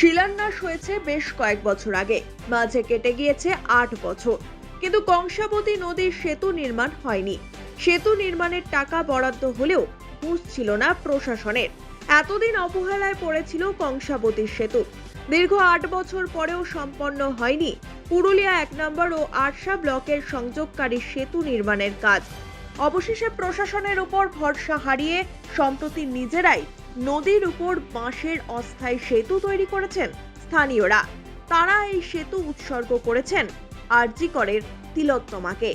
শিলান্যাস হয়েছে বেশ কয়েক বছর আগে। মাঝে কেটে গিয়েছে আট বছর। কিন্তু কংসাবতী নদীর সেতু নির্মাণ হয়নি। সেতু নির্মাণের টাকা বরাদ্দ হলেও হুঁশ ছিল না প্রশাসনের। এতদিন অবহেলায় পড়েছিল কংসাবতীর সেতু। দীর্ঘ আট বছর পরেও সম্পন্ন হয়নি পুরুলিয়া এক নম্বর ও আরশা ব্লকের সংযোগকারী সেতু নির্মাণের কাজ। অবশেষে প্রশাসনের উপর ভরসা হারিয়ে সম্প্রতি নিজেরাই নদীর উপর বাঁশের অস্থায়ী সেতু তৈরি করেছেন স্থানীয়রা। তারা এই সেতু উৎসর্গ করেছেন আরজিকরের তিলোত্তমাকে।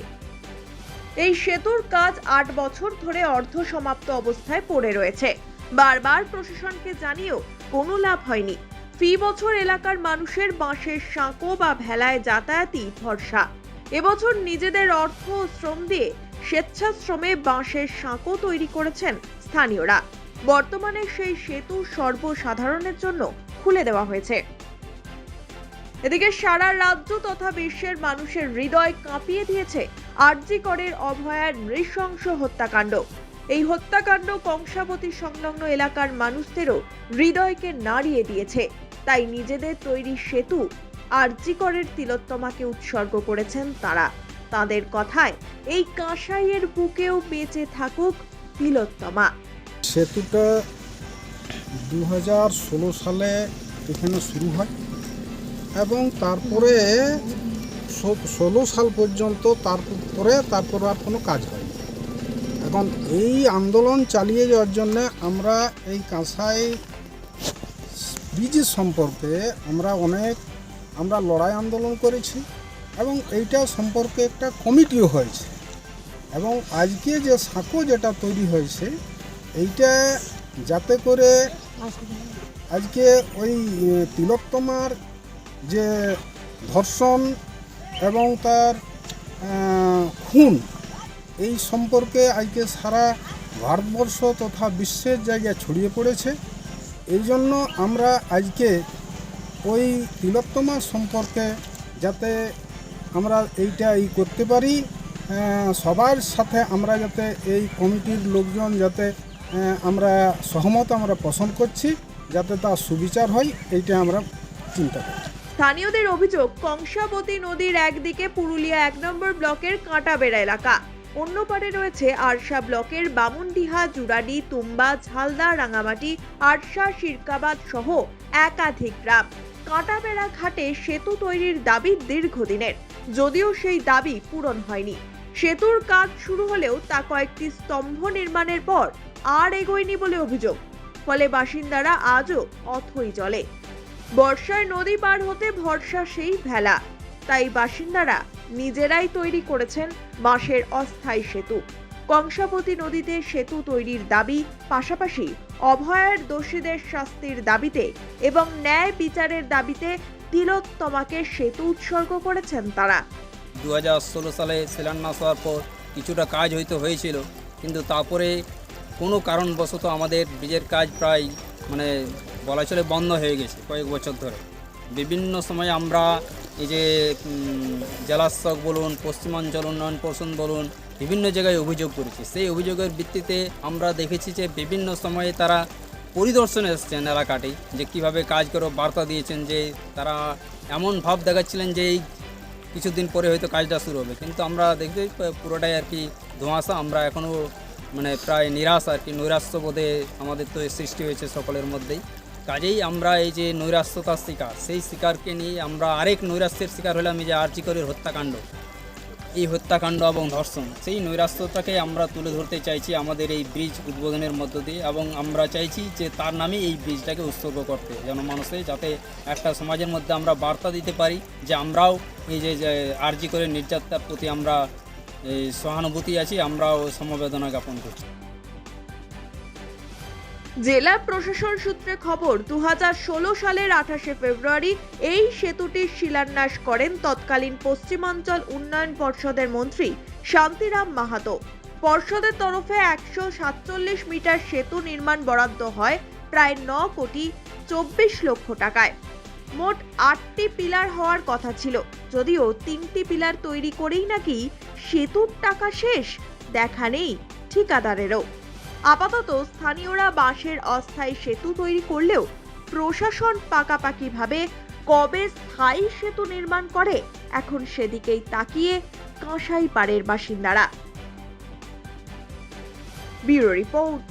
এই সেতুর কাজ আট বছর ধরে অর্ধ সমাপ্ত অবস্থায় পড়ে রয়েছে। বারবার প্রশাসনকে জানিয়েও কোনো লাভ হয়নি। ফি বছর এলাকার মানুষের বাঁশের সাঁকো বা ভেলায় যাতায়াতই ভরসা। এবছর নিজেদের অর্থ ও শ্রম দিয়ে স্বেচ্ছাশ্রমে বাঁশের সাঁকো তৈরি করেছেন স্থানীয়রা। বর্তমানে সেই সেতু সর্বসাধারণের জন্য খুলে দেওয়া হয়েছে। এদিকে সারা রাজ্য তথা বিশ্বের মানুষের হৃদয় কাঁপিয়ে দিয়েছে আরজি করের অভয়ার নৃশংস হত্যাকাণ্ড। এই হত্যাকাণ্ড কংসাবতী সংলগ্ন এলাকার মানুষদেরও হৃদয়কে নাড়িয়ে দিয়েছে। তাই নিজেদের তৈরি সেতু আরজি করের তিলোত্তমাকে উৎসর্গ করেছেন তারা। তাদের কথায় এই কাঁসাইয়ের বুকেও বেঁচে থাকুক তিলোত্তমা। সেতুটা দু ষোলো সালে এখানে শুরু হয় এবং তারপরে ষোলো সাল পর্যন্ত তারপরে তারপর আর কোনো কাজ হয়নি। এখন এই আন্দোলন চালিয়ে যাওয়ার জন্যে আমরা এই কাঁসাই ব্রিজ সম্পর্কে আমরা অনেক, আমরা লড়াই আন্দোলন করেছি এবং এইটা সম্পর্কে একটা কমিটিও হয়েছে। এবং আজকে যে সাঁকো যেটা তৈরি হয়েছে এইটা যাতে করে আজকে ওই তিলোত্তমার যে ধর্ষণ এবং তার খুন, এই সম্পর্কে আজকে সারা ভারতবর্ষ তথা বিশ্বের জায়গায় ছড়িয়ে পড়েছে। এই জন্য আমরা আজকে ওই তিলোত্তমা সম্পর্কে যাতে আমরা এইটা এই করতে পারি সবার সাথে আমরা যাতে এই কমিটির লোকজন যাতে আমরা সহমত, আমরা পোষণ করছি, যাতে তার সুবিচার হয়, এইটা আমরা চিন্তা করি। স্থানীয়দের অভিযোগ, কংসাবতী নদীর একদিকে পুরুলিয়া এক নম্বর ব্লকের কাঁটাবেড়া এলাকা। অন্য পারে রয়েছে আরশা ব্লকের বামুনডিহা, জুরাডি, তুম্বা, ঝালদা, রাঙামাটি, আরশা, শিরকাবাদ সহ একাধিক গ্রাম। কাঁটাবেড়া ঘাটে সেতু তৈরির দাবি দীর্ঘদিনের। যদিও সেই দাবি পূরণ হয়নি। সেতুর কাজ শুরু হলেও তা কয়েকটি স্তম্ভ নির্মাণের পর আর এগোয়নি বলে অভিযোগ। ফলে বাসিন্দারা আজও অথই জলে। বর্ষায় নদী পার হতে ভরসা সেই ভেলা। তাই বাসিন্দারা নিজেরাই তৈরি করেছেন বাঁশের অস্থায়ী সেতু। কংসাবতী নদীতে সেতু তৈরির দাবি, পাশাপাশি অভয়ের দোষীদের শাস্তির দাবিতে এবং ন্যায় বিচারের দাবিতে তিলোত্তমাকে সেতু উৎসর্গ করেছেন তারা। দু সালে শিলান্যাস হওয়ার পর কিছুটা কাজ হয়তো হয়েছিল, কিন্তু তারপরে কোনো কারণবশত আমাদের ব্রিজের কাজ প্রায় মানে বলা চলে বন্ধ হয়ে গেছে কয়েক বছর ধরে। বিভিন্ন সময় আমরা এই যে উম, জেলাশাসক বলুন পশ্চিমাঞ্চল উন্নয়ন পর্ষদ বলুন বিভিন্ন জায়গায় অভিযোগ করেছি। সেই অভিযোগের ভিত্তিতে আমরা দেখেছি যে বিভিন্ন সময়ে তারা পরিদর্শনে এসেছেন এলাকাটি যে কীভাবে কাজ করে বার্তা দিয়েছেন যে তারা এমন ভাব দেখাচ্ছিলেন যে এই কিছুদিন পরে হয়তো কাজটা শুরু হবে। কিন্তু আমরা দেখতে পুরোটাই আর কি ধোঁয়াশা। আমরা এখনও মানে প্রায় নিরাশ আর কি নৈরাশ্যবোধে আমাদের তো সৃষ্টি হয়েছে সকলের মধ্যেই। কাজেই আমরা এই যে নৈরাশ্যতার শিকার, সেই শিকারকে নিয়ে আমরা আরেক নৈরাশ্যের শিকার হলাম, এই যে আর্চিকরের হত্যাকাণ্ড। এই হত্যাকাণ্ড এবং ধর্ষণ, সেই নৈরাশ্যতাকে আমরা তুলে ধরতে চাইছি আমাদের এই ব্রিজ উদ্বোধনের মধ্য দিয়ে এবং আমরা চাইছি যে তার নামে এই ব্রিজটাকে উৎসর্গ করতে জনমানুষে যাতে একটা সমাজের মধ্যে আমরা বার্তা দিতে পারি যে আমরাও এই যে যে আর্জি করে নির্যাতনার প্রতি আমরা এই সহানুভূতি আছি, আমরাও সমবেদনা জ্ঞাপন করছি। জেলা প্রশাসন সূত্রে খবর, দুহাজার ষোলো সালের আঠাশে ফেব্রুয়ারি এই সেতুটির শিলান্যাস করেন তৎকালীন পশ্চিমাঞ্চল উন্নয়ন পর্ষদের মন্ত্রী শান্তিরাম মাহাতো। পর্ষদের তরফে একশো সাতচল্লিশ মিটার সেতু নির্মাণ বরাদ্দ হয় প্রায় ন কোটি চব্বিশ লক্ষ টাকায়। মোট আটটি পিলার হওয়ার কথা ছিল। যদিও তিনটি পিলার তৈরি করেই নাকি সেতুর টাকা শেষ, দেখা নেই ঠিকাদারেরও। আপাতত স্থানীয়রা বাঁশের অস্থায়ী সেতু তৈরি করলেও প্রশাসন পাকাপাকিভাবে কবে স্থায়ী সেতু নির্মাণ করে, এখন সেদিকেই তাকিয়ে কাঁসাই পাড়ের বাসিন্দারা। Bureau report,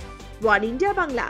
one India Bangla.